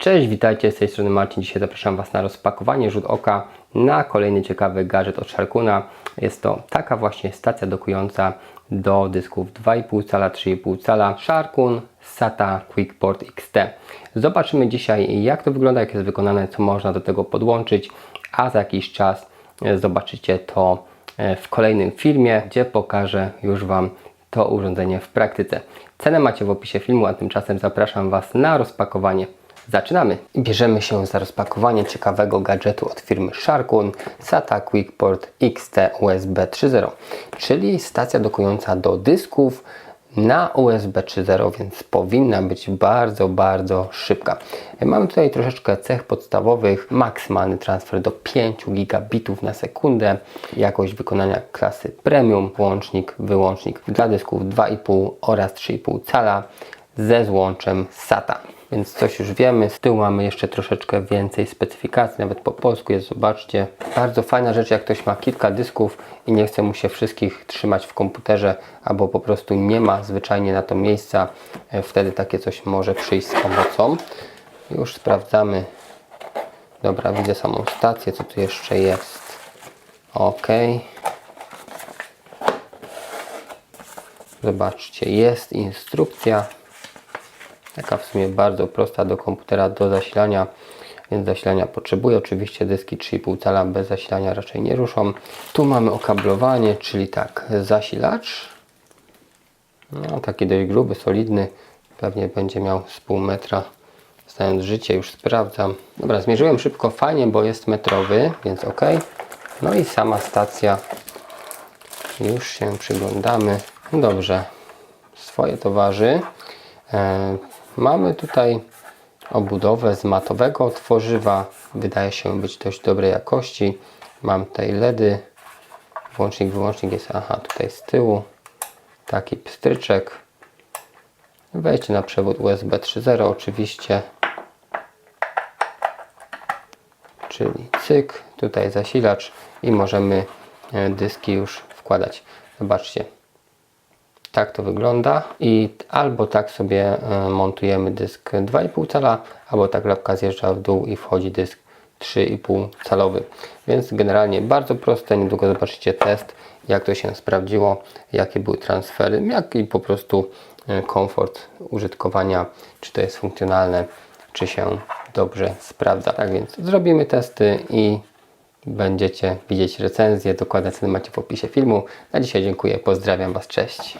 Cześć, witajcie, z tej strony Marcin. Dzisiaj zapraszam Was na rozpakowanie rzut oka na kolejny ciekawy gadżet od Sharkuna. Jest to taka właśnie stacja dokująca do dysków 2,5 cala, 3,5 cala Sharkun SATA QuickPort XT. Zobaczymy dzisiaj jak to wygląda, jak jest wykonane, co można do tego podłączyć, a za jakiś czas zobaczycie to e, w kolejnym filmie, gdzie pokażę już Wam to urządzenie w praktyce. Cenę macie w opisie filmu, a tymczasem zapraszam Was na rozpakowanie. Zaczynamy! Bierzemy się za rozpakowanie ciekawego gadżetu od firmy Sharkun SATA QuickPort XT USB 3.0, czyli stacja dokująca do dysków na USB 3.0, więc powinna być bardzo, bardzo szybka. Mamy tutaj troszeczkę cech podstawowych, maksymalny transfer do 5 gigabitów na sekundę, jakość wykonania klasy premium, włącznik, wyłącznik dla dysków 2,5 oraz 3,5 cala ze złączem SATA. Więc coś już wiemy. Z tyłu mamy jeszcze troszeczkę więcej specyfikacji, nawet po polsku jest, zobaczcie. Bardzo fajna rzecz, jak ktoś ma kilka dysków i nie chce mu się wszystkich trzymać w komputerze, albo po prostu nie ma zwyczajnie na to miejsca, e, wtedy takie coś może przyjść z pomocą. Już sprawdzamy. Dobra, widzę samą stację, co tu jeszcze jest. OK. Zobaczcie, jest instrukcja. Taka w sumie bardzo prosta do komputera do zasilania, więc zasilania potrzebuje. Oczywiście dyski 3,5 cala bez zasilania raczej nie ruszą. Tu mamy okablowanie, czyli tak, zasilacz. No, taki dość gruby, solidny. Pewnie będzie miał z pół metra. Znając życie, już sprawdzam. Dobra, zmierzyłem szybko, fajnie, bo jest metrowy, więc ok. No i sama stacja. Już się przyglądamy. Dobrze, swoje to waży. E, Mamy tutaj obudowę z matowego tworzywa. Wydaje się być dość dobrej jakości. Mam tutaj LEDy. Włącznik, wyłącznik jest aha, tutaj z tyłu. Taki pstryczek. Wejście na przewód USB 3.0 oczywiście. Czyli cyk, tutaj zasilacz i możemy e, dyski już wkładać. Zobaczcie, tak to wygląda i albo tak sobie e, montujemy dysk 2,5 cala, albo ta klapka zjeżdża w dół i wchodzi dysk 3,5 calowy. Więc generalnie bardzo proste, niedługo zobaczycie test, jak to się sprawdziło, jakie były transfery, jak i po prostu e, komfort użytkowania, czy to jest funkcjonalne, czy się dobrze sprawdza. Tak więc zrobimy testy i będziecie widzieć recenzję. Dokładne ceny macie w opisie filmu. Na dzisiaj dziękuję, pozdrawiam Was, cześć.